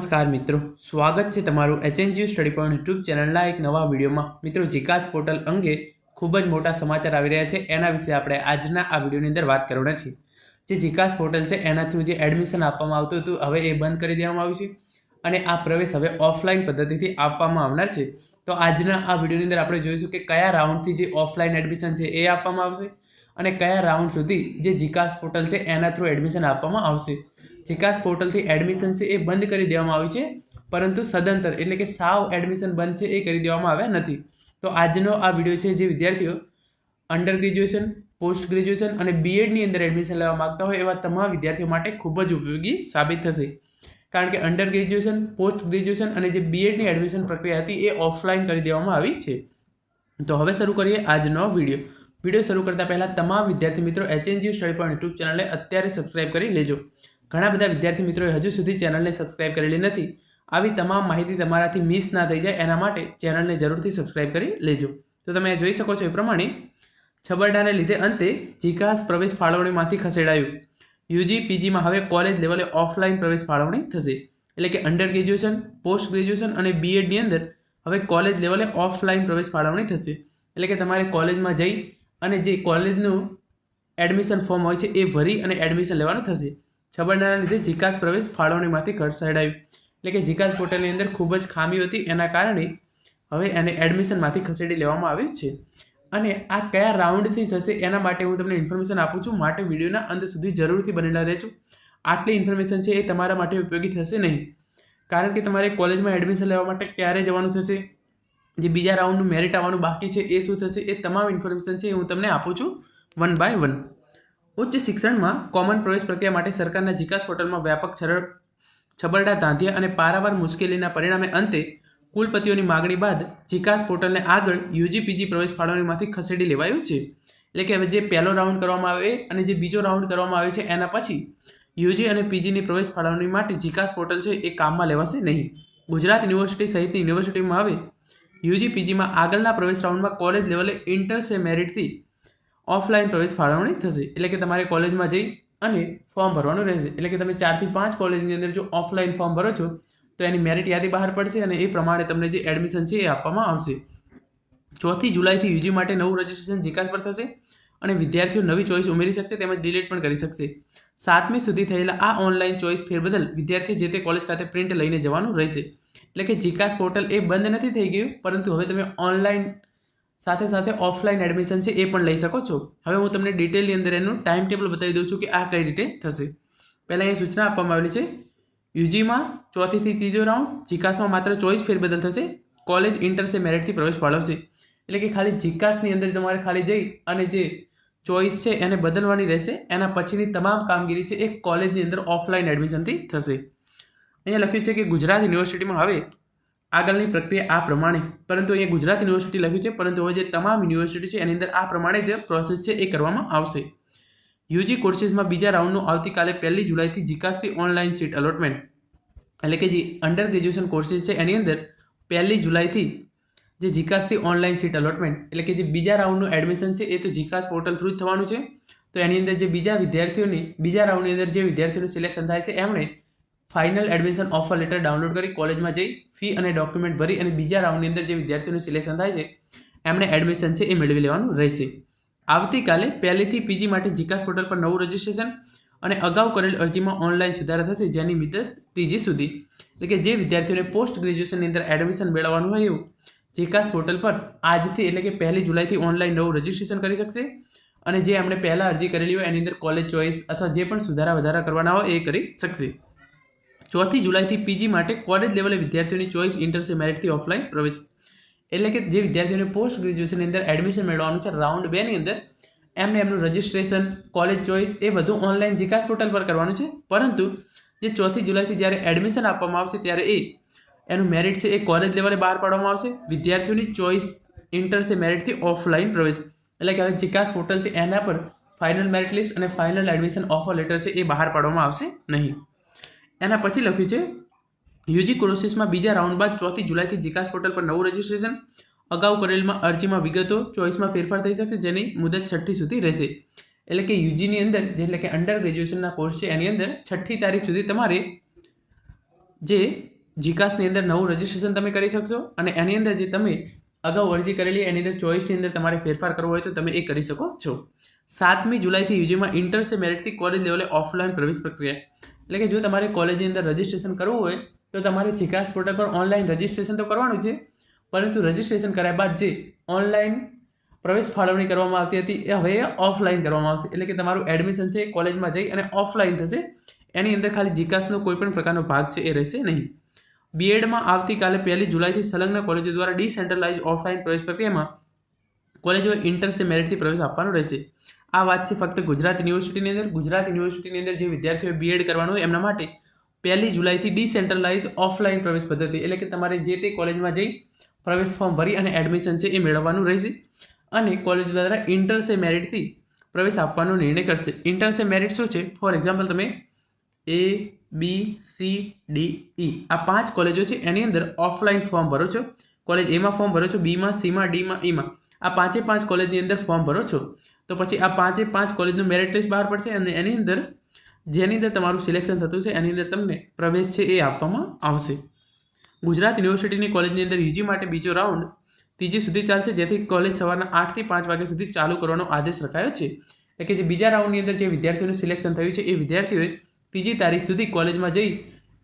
નમસ્કાર મિત્રો. સ્વાગત છે તમારું એચએનજીયુ સ્ટડી પોઈન્ટ યુટ્યુબ ચેનલના એક નવા વિડીયોમાં. મિત્રો, જીકાસ પોર્ટલ અંગે ખૂબ જ મોટા સમાચાર આવી રહ્યા છે. એના વિશે આપણે આજના આ વિડીયોની અંદર વાત કરવાના છીએ. જે જીકાસ પોર્ટલ છે, એના થ્રુ જે એડમિશન આપવામાં આવતું હતું, હવે એ બંધ કરી દેવામાં આવ્યું છે અને આ પ્રવેશ હવે ઓફલાઈન પદ્ધતિથી આપવામાં આવનાર છે. તો આજના આ વિડીયોની અંદર આપણે જોઈશું કે કયા રાઉન્ડથી જે ઓફલાઈન એડમિશન છે એ આપવામાં આવશે અને કયા રાઉન્ડ સુધી જે જીકાસ પોર્ટલ છે, એના થ્રુ એડમિશન આપવામાં આવશે. જીકાસ પોર્ટલથી એડમિશન છે એ બંધ કરી દેવામાં આવ્યું છે, પરંતુ સદંતર, એટલે કે સાવ એડમિશન બંધ છે એ કરી દેવામાં આવ્યા નથી. તો આજનો આ વીડિયો છે જે વિદ્યાર્થીઓ અંડર ગ્રેજ્યુએશન પોસ્ટ ગ્રેજ્યુએશન અને બીએડની અંદર એડમિશન લેવા માગતા હોય એવા તમામ વિદ્યાર્થીઓ માટે ખૂબ જ ઉપયોગી સાબિત થશે. કારણ કે અંડર ગ્રેજ્યુએશન પોસ્ટ ગ્રેજ્યુએશન અને જે બીએડની એડમિશન પ્રક્રિયા હતી એ ઓફલાઈન કરી દેવામાં આવી છે. તો હવે શરૂ કરીએ આજનો વીડિયો. વીડિયો શરૂ કરતાં પહેલાં તમામ વિદ્યાર્થી મિત્રો એચએનજીયુ સ્ટડી પોઈન્ટ યુટ્યુબ ચેનલને અત્યારે સબસ્ક્રાઇબ કરી લેજો. ઘણા બધા વિદ્યાર્થી મિત્રોએ હજુ સુધી ચેનલને સબસ્ક્રાઇબ કરેલી નથી. આવી તમામ માહિતી તમારાથી મિસ ના થઈ જાય એના માટે ચેનલને જરૂરથી સબસ્ક્રાઇબ કરી લેજો. તો તમે જોઈ શકો છો એ પ્રમાણે છબરડાને લીધે અંતે જીકાસ પ્રવેશ ફાળવણીમાંથી ખસેડાયું. યુજી, પીજીમાં હવે કોલેજ લેવલે ઓફલાઈન પ્રવેશ ફાળવણી થશે. એટલે કે અંડર ગ્રેજ્યુએશન, પોસ્ટ ગ્રેજ્યુએશન અને બીએડની અંદર હવે કોલેજ લેવલે ઓફલાઈન પ્રવેશ ફાળવણી થશે. એટલે કે તમારે કોલેજમાં જઈ અને જે કોલેજનું એડમિશન ફોર્મ હોય છે એ ભરી અને એડમિશન લેવાનું થશે. છબરડાના લીધે જીકાસ પ્રવેશ ફાળવણીમાંથી ખસેડાયું એટલે કે જીકાસ પોર્ટલની અંદર ખૂબ જ ખામી હતી. એના કારણે હવે એને એડમિશનમાંથી ખસેડી લેવામાં આવ્યું છે. અને આ કયા રાઉન્ડથી થશે એના માટે હું તમને ઇન્ફોર્મેશન આપું છું. માટે વિડીયોના અંત સુધી જરૂરથી બનેલા રહેજો. આટલી ઇન્ફોર્મેશન છે એ તમારા માટે ઉપયોગી થશે નહીં. કારણ કે તમારે કોલેજમાં એડમિશન લેવા માટે ક્યારે જવાનું થશે? જે બીજા રાઉન્ડનું મેરિટ આવવાનું બાકી છે એ શું થશે? એ તમામ ઇન્ફોર્મેશન છે એ હું તમને આપું છું વન બાય વન. ઉચ્ચ શિક્ષણમાં કોમન પ્રવેશ પ્રક્રિયા માટે સરકારના જીકાસ પોર્ટલમાં વ્યાપક સરળ છબરડા ધાંધિયા અને પારાવાર મુશ્કેલીના પરિણામે અંતે કુલપતિઓની માગણી બાદ જીકાસ પોર્ટલને આગળ યુજીપીજી પ્રવેશ ફાળવણીમાંથી ખસેડી લેવાયું છે. એટલે કે હવે જે પહેલો રાઉન્ડ કરવામાં આવે અને જે બીજો રાઉન્ડ કરવામાં આવે છે એના પછી યુજી અને પીજીની પ્રવેશ ફાળવણી માટે જીકાસ પોર્ટલ છે એ કામમાં લેવાશે નહીં. ગુજરાત યુનિવર્સિટી સહિતની યુનિવર્સિટીમાં હવે યુજી પીજીમાં આગળના પ્રવેશ રાઉન્ડમાં કોલેજ લેવલે ઇન્ટરસે મેરિટથી ઓફલાઈન પ્રવેશ ફાળવણી થશે. એટલે કે તમારે કોલેજમાં જઈ અને ફોર્મ ભરવાનું રહેશે. એટલે કે તમે ચારથી પાંચ કોલેજની અંદર જો ઓફલાઈન ફોર્મ ભરો છો, તો એની મેરિટ યાદી બહાર પડશે અને એ પ્રમાણે તમને જે એડમિશન છે એ આપવામાં આવશે. ચોથી જુલાઈથી યુજી માટે નવું રજિસ્ટ્રેશન જીકાસ પર થશે અને વિદ્યાર્થીઓ નવી ચોઈસ ઉમેરી શકશે તેમજ ડિલીટ પણ કરી શકશે. સાતમી સુધી થયેલા આ ઓનલાઈન ચોઈસ ફેરબદલ વિદ્યાર્થી જે તે કોલેજ ખાતે પ્રિન્ટ લઈને જવાનું રહેશે. એટલે કે જીકાસ પોર્ટલ એ બંધ નથી થઈ ગયું, પરંતુ હવે તમે ઓનલાઈન સાથે સાથે ઓફલાઈન એડમિશન છે એ પણ લઈ શકો છો. હવે હું તમને ડિટેલની અંદર એનું ટાઈમ ટેબલ બતાવી દઉં છું કે આ કઈ રીતે થશે. પહેલાં અહીં સૂચના આપવામાં આવેલી છે. યુજીમાં ચોથીથી ત્રીજો રાઉન્ડ જીકાસમાં માત્ર ચોઈસ ફેરબદલ થશે. કોલેજ ઇન્ટરસે મેરિટથી પ્રવેશ ફાળવશે. એટલે કે ખાલી જીકાસની અંદર તમારે ખાલી જઈ અને જે ચોઈસ છે એને બદલવાની રહેશે. એના પછીની તમામ કામગીરી છે એ કોલેજની અંદર ઓફલાઈન એડમિશનથી થશે. અહીંયા લખ્યું છે કે ગુજરાત યુનિવર્સિટીમાં હવે આગળની પ્રક્રિયા આ પ્રમાણે. પરંતુ અહીંયા ગુજરાત યુનિવર્સિટી લખ્યું છે, પરંતુ હવે જે તમામ યુનિવર્સિટી છે, એની અંદર આ પ્રમાણે જ પ્રોસેસ છે, એ કરવામાં આવશે. યુજી કોર્સીસમાં બીજા રાઉન્ડનું આવતીકાલે પહેલી જુલાઈથી જીકાસથી ઓનલાઈન સીટ અલોટમેન્ટ એટલે કે જે અંડર ગ્રેજ્યુએશન કોર્સીસ છે, એની અંદર પહેલી જુલાઈથી જે જીકાસથી ઓનલાઈન સીટ અલોટમેન્ટ એટલે કે જે બીજા રાઉન્ડનું એડમિશન છે, એ તો જીકાસ પોર્ટલ થ્રુ જ થવાનું છે. તો એની અંદર જે બીજા વિદ્યાર્થીઓની, બીજા રાઉન્ડની અંદર જે વિદ્યાર્થીઓનું સિલેક્શન થાય છે, એમણે final admission offer letter download કરી કોલેજમાં જઈ ફી અને ડોક્યુમેન્ટ ભરી અને બીજા રાઉન્ડની અંદર જે વિદ્યાર્થીઓનું સિલેક્શન થાય છે, એમણે એડમિશન છે એ મેળવી લેવાનું રહેશે. આવતીકાલે પહેલીથી પીજી માટે જીકાસ પોર્ટલ પર નવું રજિસ્ટ્રેશન અને અગાઉ કરેલ અરજીમાં ઓનલાઈન સુધારા થશે જેની મિદત ત્રીજી સુધી. એટલે કે જે વિદ્યાર્થીઓને પોસ્ટ ગ્રેજ્યુએશનની અંદર એડમિશન મેળવવાનું હોય એવું, જીકાસ પોર્ટલ પર આજથી એટલે કે પહેલી જુલાઈથી ઓનલાઈન નવું રજિસ્ટ્રેશન કરી શકશે અને જે એમણે પહેલાં અરજી કરેલી હોય એની અંદર કોલેજ ચોઇસ અથવા જે પણ સુધારા વધારા કરવાના હોય એ કરી શકશે. ચોથી જુલાઈથી પીજી માટે કોલેજ લેવલે વિદ્યાર્થીઓની ચોઇસ ઇન્ટરસે મેરિટથી ઓફલાઈન પ્રવેશ. એટલે કે જે વિદ્યાર્થીઓને પોસ્ટ ગ્રેજ્યુએશનની અંદર એડમિશન મેળવવાનું છે રાઉન્ડ બેની અંદર, એમને એમનું રજિસ્ટ્રેશન, કોલેજ ચોઇસ એ બધું ઓનલાઈન જીકાસ પોર્ટલ પર કરવાનું છે. પરંતુ જે ચોથી જુલાઈથી જ્યારે એડમિશન આપવામાં આવશે ત્યારે એ એનું મેરિટ છે એ કોલેજ લેવલે બહાર પાડવામાં આવશે. વિદ્યાર્થીઓની ચોઈસ ઇન્ટરસે મેરિટથી ઓફલાઈન પ્રવેશ. એટલે કે હવે જીકાસ પોર્ટલ છે એના પર ફાઇનલ મેરિટ લિસ્ટ અને ફાઇનલ એડમિશન ઓફર લેટર છે એ બહાર પાડવામાં આવશે નહીં. એના પછી લખ્યું છે, યુજી કોર્સીસમાં બીજા રાઉન્ડ બાદ ચોથી જુલાઈથી જીકાસ પોર્ટલ પર નવું રજિસ્ટ્રેશન અગાઉ કરેલમાં અરજીમાં વિગતો ચોઈસમાં ફેરફાર થઈ શકશે, જેની મુદત છઠ્ઠી સુધી રહેશે. એટલે કે યુજીની અંદર, એટલે કે અંડર ગ્રેજ્યુએશનના કોર્સ છે, એની અંદર છઠ્ઠી તારીખ સુધી તમારે જે જીકાસની અંદર નવું રજિસ્ટ્રેશન તમે કરી શકશો અને એની અંદર જે તમે અગાઉ અરજી કરેલી, એની અંદર ચોઈસની અંદર તમારે ફેરફાર કરવો હોય તો તમે એ કરી શકો છો. સાતમી જુલાઈથી યુજીમાં ઇન્ટર સે મેરિટથી કોલેજ લેવલે ઓફલાઈન પ્રવેશ પ્રક્રિયા. એટલે કે જો તમારે કોલેજની અંદર રજિસ્ટ્રેશન કરવું હોય, તો તમારે જીકાસ પોર્ટલ પર ઓનલાઈન રજિસ્ટ્રેશન તો કરવાનું છે, પરંતુ રજિસ્ટ્રેશન કર્યા બાદ જે ઓનલાઈન પ્રવેશ ફાળવણી કરવામાં આવતી હતી, એ હવે ઓફલાઈન કરવામાં આવશે. એટલે કે તમારું એડમિશન છે કોલેજમાં જઈ અને ઓફલાઈન થશે. એની અંદર ખાલી જીકાસનો કોઈ પણ પ્રકારનો ભાગ છે એ રહેશે નહીં. બીએડમાં આવતીકાલે પહેલી જુલાઈથી સંલગ્ન કોલેજો દ્વારા ડિસેન્ટ્રલાઇઝ ઓફલાઈન પ્રવેશ પ્રક્રિયામાં કોલેજો ઇન્ટર સે મેરિટથી પ્રવેશ આપવાનો રહેશે. આ વાત છે ફક્ત ગુજરાત યુનિવર્સિટીની અંદર. ગુજરાત યુનિવર્સિટીની અંદર જે વિદ્યાર્થીઓ બીએડ કરવાનું હોય એમના માટે પહેલી જુલાઈથી ડિસેન્ટ્રલાઇઝ ઓફલાઈન પ્રવેશ પદ્ધતિ, એટલે કે તમારે જે તે કોલેજમાં જઈ પ્રવેશ ફોર્મ ભરી અને એડમિશન છે એ મેળવવાનું રહેશે અને કોલેજ દ્વારા ઇન્ટર સે મેરિટથી પ્રવેશ આપવાનો નિર્ણય કરશે. ઇન્ટર સે મેરિટ શું છે? ફોર એક્ઝામ્પલ તમે એ બી સી ડી ઈ આ પાંચ કોલેજો છે એની અંદર ઓફલાઈન ફોર્મ ભરો છો. કોલેજ એમાં ફોર્મ ભરો છો બીમાં સીમાં ડીમાં ઈમાં આ પાંચે પાંચ કોલેજની અંદર ફોર્મ ભરો છો. તો પછી આ પાંચે પાંચ કોલેજનું મેરિટ લિસ્ટ બહાર પડશે અને એની અંદર જેની અંદર તમારું સિલેક્શન થતું છે એની અંદર તમને પ્રવેશ છે એ આપવામાં આવશે. ગુજરાત યુનિવર્સિટીની કોલેજની અંદર યુજી માટે બીજો રાઉન્ડ ત્રીજી સુધી ચાલશે, જેથી કોલેજ સવારના આઠથી પાંચ વાગ્યા સુધી ચાલુ કરવાનો આદેશ રખાયો છે. એટલે કે જે બીજા રાઉન્ડની અંદર જે વિદ્યાર્થીઓનું સિલેક્શન થયું છે, એ વિદ્યાર્થીઓએ ત્રીજી તારીખ સુધી કોલેજમાં જઈ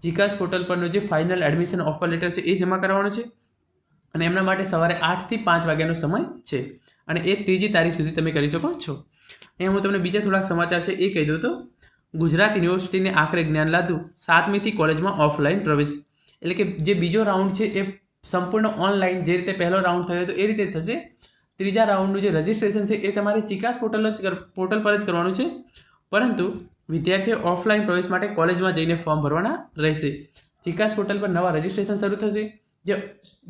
જીકાસ પોર્ટલ પરનો જે ફાઇનલ એડમિશન ઓફર લેટર છે, એ જમા કરાવવાનો છે. અને એમના માટે સવારે આઠથી પાંચ વાગ્યાનો સમય છે. અને એ ત્રીજી તારીખ સુધી તમે કરી શકો છો. એ હું તમને બીજા થોડાક સમાચાર છે એ કહી દઉં તો, ગુજરાત યુનિવર્સિટીને આખરે જ્ઞાન લાદું સાતમીથી કોલેજમાં ઓફલાઈન પ્રવેશ. એટલે કે જે બીજો રાઉન્ડ છે એ સંપૂર્ણ ઓનલાઈન, જે રીતે પહેલો રાઉન્ડ થયો હતો એ રીતે થશે. ત્રીજા રાઉન્ડનું જે રજિસ્ટ્રેશન છે એ તમારે ચિકાસ પોર્ટલ જ પોર્ટલ પર જ કરવાનું છે. પરંતુ વિદ્યાર્થીઓ ઓફલાઈન પ્રવેશ માટે કોલેજમાં જઈને ફોર્મ ભરવાના રહેશે. ચિકાસ પોર્ટલ પર નવા રજિસ્ટ્રેશન શરૂ થશે. જે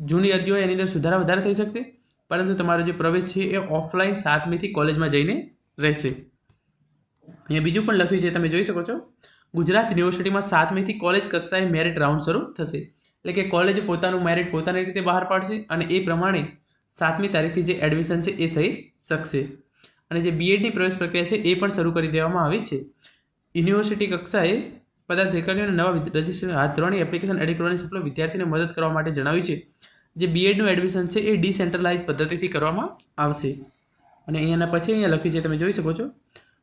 જૂની અરજી હોય, એની અંદર સુધારા વધારે થઈ શકશે. પરંતુ તમારો જે પ્રવેશ છે, એ ઓફલાઈન સાતમીથી કોલેજમાં જઈને રહેશે. અહીંયા બીજું પણ લખ્યું છે, તમે જોઈ શકો છો. ગુજરાત યુનિવર્સિટીમાં સાતમીથી કોલેજ કક્ષાએ મેરિટ રાઉન્ડ શરૂ થશે. એટલે કે કોલેજ પોતાનું મેરિટ પોતાની રીતે બહાર પાડશે અને એ પ્રમાણે સાતમી તારીખથી જે એડમિશન છે, એ થઈ શકશે. અને જે બીએડની પ્રવેશ પ્રક્રિયા છે, એ પણ શરૂ કરી દેવામાં આવી છે. યુનિવર્સિટી કક્ષાએ પદાધિકારીઓને નવા રજીસ્ટ્રેશન હાથ ધરવાની એપ્લિકેશન એડ કરવાની સફળ વિદ્યાર્થીને મદદ કરવા માટે જણાવ્યું છે. જે બીએડનું એડમિશન છે એ ડિસેન્ટ્રલાઇઝ પદ્ધતિથી કરવામાં આવશે. અને અહીંયાના પછી અહીંયા લખ્યું છે, તમે જોઈ શકો છો.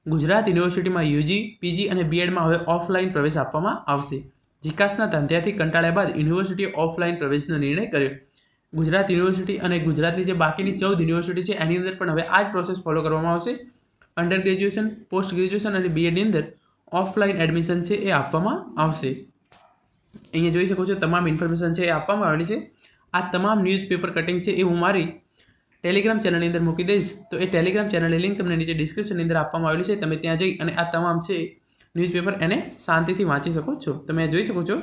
ગુજરાત યુનિવર્સિટીમાં યુજી, પીજી અને બીએડમાં હવે ઓફલાઈન પ્રવેશ આપવામાં આવશે. જીકાસના ધંધ્યાથી કંટાળ્યા બાદ યુનિવર્સિટીએ ઓફલાઈન પ્રવેશનો નિર્ણય કર્યો. ગુજરાત યુનિવર્સિટી અને ગુજરાતની જે બાકીની ચૌદ યુનિવર્સિટી છે, એની અંદર પણ હવે આ જ પ્રોસેસ ફોલો કરવામાં આવશે. અંડર ગ્રેજ્યુએશન પોસ્ટ ગ્રેજ્યુએશન અને બીએડની અંદર ઓફલાઈન એડમિશન છે એ આપવામાં આવશે. અહીંયા જોઈ શકો છો, તમામ ઇન્ફોર્મેશન છે એ આપવામાં આવેલી છે. આ તમામ ન્યૂઝપેપર કટિંગ છે એ હું મારી ટેલિગ્રામ ચેનલની અંદર મૂકી દઈશ. તો એ ટેલિગ્રામ ચેનલની લિંક તમને નીચે ડિસ્ક્રિપ્શનની અંદર આપવામાં આવેલી છે. તમે ત્યાં જઈ અને આ તમામ છે ન્યૂઝપેપર એને શાંતિથી વાંચી શકો છો. તમે જોઈ શકો છો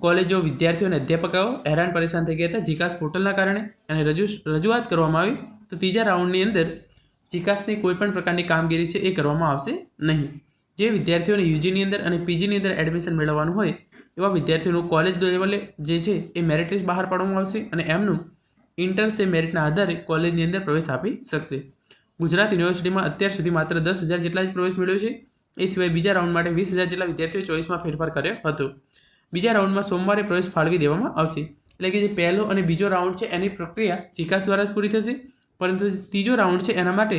કોલેજો વિદ્યાર્થીઓ અને અધ્યાપકો હેરાન પરેશાન થઈ ગયા હતા જીકાસ પોર્ટલના કારણે અને રજૂ રજૂઆત કરવામાં આવી. તો ત્રીજા રાઉન્ડની અંદર જીકાસની કોઈપણ પ્રકારની કામગીરી છે એ કરવામાં આવશે નહીં. જે વિદ્યાર્થીઓને યુજીની અંદર અને પીજીની અંદર એડમિશન મેળવવાનું હોય, એવા વિદ્યાર્થીઓનું કોલેજ લેવલે જે છે એ મેરિટ લિસ્ટ બહાર પાડવામાં આવશે અને એમનું ઇન્ટર એ મેરિટના આધારે કોલેજની અંદર પ્રવેશ આપી શકશે. ગુજરાત યુનિવર્સિટીમાં અત્યાર સુધી માત્ર દસ હજાર જેટલા જ પ્રવેશ મેળવ્યો છે, એ સિવાય બીજા રાઉન્ડ માટે વીસ હજાર જેટલા વિદ્યાર્થીઓ ચોઈસમાં ફેરફાર કર્યો હતો. બીજા રાઉન્ડમાં સોમવારે પ્રવેશ ફાળવી દેવામાં આવશે. એટલે કે જે પહેલો અને બીજો રાઉન્ડ છે એની પ્રક્રિયા ચિકાસ દ્વારા જ પૂરી થશે, પરંતુ ત્રીજો રાઉન્ડ છે એના માટે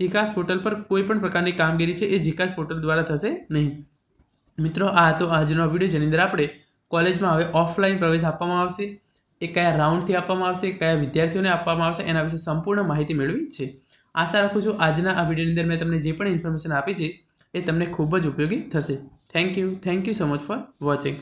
જીકાસ પોર્ટલ પર કોઈ પણ પ્રકારની કામગીરી છે એ જીકાસ પોર્ટલ દ્વારા થશે નહીં. મિત્રો, આ હતો આજનો વીડિયો જેની અંદર આપણે કોલેજમાં હવે ઓફલાઈન પ્રવેશ આપવામાં આવશે, એ કયા રાઉન્ડથી આપવામાં આવશે, કયા વિદ્યાર્થીઓને આપવામાં આવશે, એના વિશે સંપૂર્ણ માહિતી મેળવી છે. આશા રાખું છું આજના આ વિડીયોની અંદર મેં તમને જે પણ ઇન્ફોર્મેશન આપી છે, એ તમને ખૂબ જ ઉપયોગી થશે. Thank you thank you so much for watching